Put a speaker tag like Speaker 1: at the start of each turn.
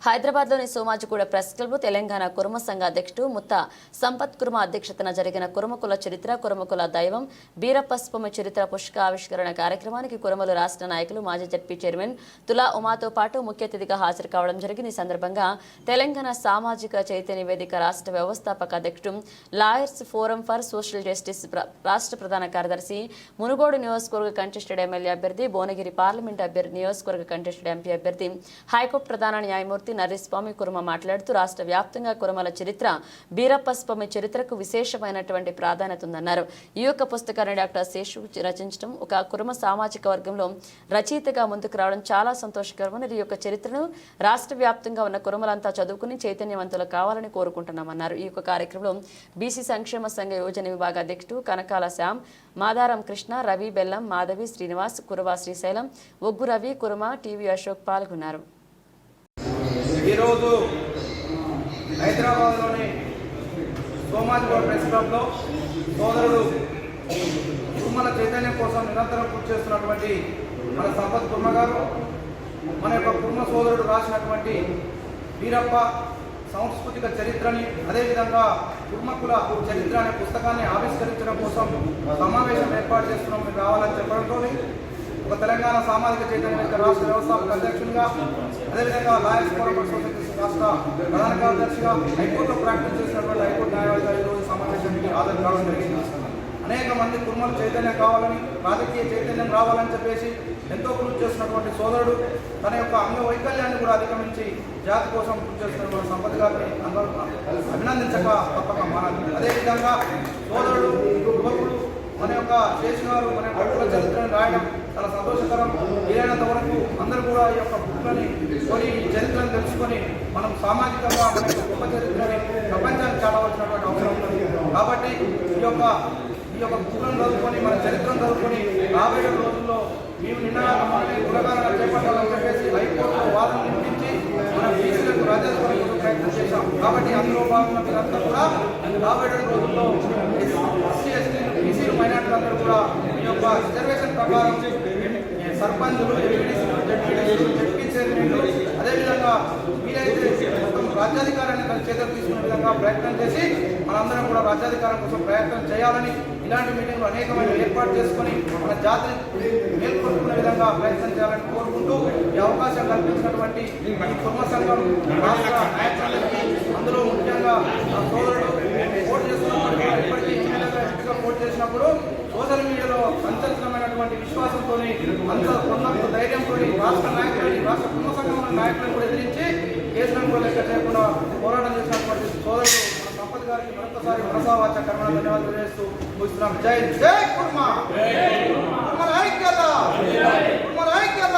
Speaker 1: హైదరాబాద్లోని Somajiguda press club Telangana Kuruma సంఘ అధ్యక్షుడు ముత్త సంపత్ కుర్మ అధ్యక్షతన జరిగిన కురుమకుల చరిత్ర కురుమకుల దైవం బీరప్పస్పమ చరిత్ర పుష్క ఆవిష్కరణ కార్యక్రమానికి కురుమలు రాష్ట్ర నాయకులు మాజీ జడ్పీ చైర్మన్ తులా ఉమాతో పాటు ముఖ్య అతిథిగా హాజరు కావడం జరిగింది. ఈ సందర్భంగా తెలంగాణ సామాజిక చైతన్య వేదిక రాష్ట్ర వ్యవస్థాపక అధ్యక్షుడు lawyers forum for social justice రాష్ట్ర ప్రధాన కార్యదర్శి మునుగోడు నియోజకవర్గ కంటెస్టెడ్ ఎమ్మెల్యే అభ్యర్థి భువనగిరి పార్లమెంట్ అభ్యర్థి నియోజకవర్గ కంటెస్టెడ్ ఎంపీ అభ్యర్థి హైకోర్టు ప్రధాన న్యాయమూర్తి నరేస్వామి కుర్మ మాట్లాడుతూ రాష్ట్ర వ్యాప్తంగా కురుమల చరిత్ర బీరప్ప స్వామి చరిత్రకు విశేషమైనటువంటి ప్రాధాన్యత ఉందన్నారు. ఈ యొక్క పుస్తకాన్ని డాక్టర్ శేషు రచించడం ఒక కురుమ సామాజిక వర్గంలో రచయితగా ముందుకు రావడం చాలా సంతోషకరమని ఈ యొక్క చరిత్రను రాష్ట్ర వ్యాప్తంగా ఉన్న కురుమలంతా చదువుకుని చైతన్యవంతులు కావాలని కోరుకుంటున్నామన్నారు. ఈ యొక్క కార్యక్రమంలో బీసీ సంక్షేమ సంఘ యోజన విభాగ అధ్యక్షుడు కనకాల శ్యామ్ మాదారం కృష్ణ రవి బెల్లం మాధవి శ్రీనివాస్ కురువా శ్రీశైలం ఒగ్గు రవి కురుమ టీవీ అశోక్ పాల్గొన్నారు.
Speaker 2: ఈరోజు హైదరాబాద్లోని సోమాజిగూడ ప్రెస్ క్లబ్లో సోదరుడు కుమ్మల చైతన్యం కోసం నిరంతరం కృషి చేస్తున్నటువంటి మన సంపత్ కుర్మ గారు మన యొక్క కుర్మ సోదరుడు రాసినటువంటి వీరప్ప సాంస్కృతిక చరిత్రని అదేవిధంగా కుర్మకుల చరిత్ర అనే పుస్తకాన్ని ఆవిష్కరించడం కోసం సమావేశం ఏర్పాటు చేస్తున్నాం. మీరు రావాలని చెప్పడంతో ఒక తెలంగాణ సామాజిక చైతన్య రాష్ట్ర వ్యవస్థాపక అధ్యక్షునిగా అదేవిధంగా లాయర్స్ ఫోరం ఫర్ రాష్ట్ర ప్రధాన కార్యదర్శిగా హైకోర్టులో ప్రాక్టీస్ చేసినటువంటి హైకోర్టు న్యాయవాదిగా ఈరోజు సమావేశానికి హాజరు కావడం జరిగింది. అనేక మంది కుటుంబాలు చైతన్యం కావాలని రాజకీయ చైతన్యం రావాలని చెప్పేసి ఎంతో కృషి చేస్తున్నటువంటి సోదరుడు తన యొక్క అంగవైకల్యాన్ని కూడా అధిగమించి జాతి కోసం కృషి చేస్తున్న సంపద గారిని అందరూ అభినందించక తప్పక మానాలి అదేవిధంగా సోదరుడు యువకుడు మన యొక్క శేషు గారు మన యొక్క కుల చరిత్రను రాయడం చాలా సంతోషకరం. వీలైనంత వరకు అందరూ కూడా ఈ యొక్క బుక్లని కొని ఈ చరిత్రను తెలుసుకొని మనం సామాజికంగా మన యొక్క గొప్ప చరిత్రని ప్రపంచానికి చాటవలసినటువంటి అవసరం ఉంది కాబట్టి ఈ యొక్క ఈ యొక్క బుక్లను చదువుకొని మన చరిత్రను చదువుకొని రాబోయే రోజుల్లో మేము నిన్న కులకాలను చేపట్టాలని చెప్పేసి హైకోర్టులో వాదన నింపించి మన బీసీలకు రాజ్యాంగం ప్రయత్నం చేశాం. కాబట్టి అందులో భాగంగా మీరంతా కూడా రాబోయే కూడా ఈ యొక్క రిజర్వేషన్ ప్రకారం సర్పంచులు జడ్పీ చైర్మన్లు అదేవిధంగా వీలైతే మొత్తం రాజ్యాధికారాన్ని తన చేతులకు తీసుకునే విధంగా ప్రయత్నం చేసి మనందరం కూడా రాజ్యాధికారం కోసం ప్రయత్నం చేయాలని ఇలాంటి మీటింగ్లు అనేకమైన ఏర్పాటు చేసుకొని మన జాతిని మేల్కొల్పుకునే విధంగా ప్రయత్నం చేయాలని కోరుకుంటూ ఈ అవకాశం కల్పించినటువంటి కుటుంబ సంఘం రాష్ట్ర అందులో ముఖ్యంగా సోదరుడు అంత ఉన్నంత ధైర్యంతో రాష్ట్ర నాయకులు రాష్ట్ర కుటుంబ సంఘం నాయకులను కూడా ఎదిరించి కేసులను కూడా లెక్క చేయకుండా పోరాటం చేసినటువంటి సోదరులు మన సంపత్ గారికి మరొకసారి మనసావాచ కర్మ ధన్యవాదాలు తెలియజేస్తూ ముగిస్తున్నాం. జై జై కుర్మ! కుర్మ ఐక్యత! కుర్మ ఐక్యత!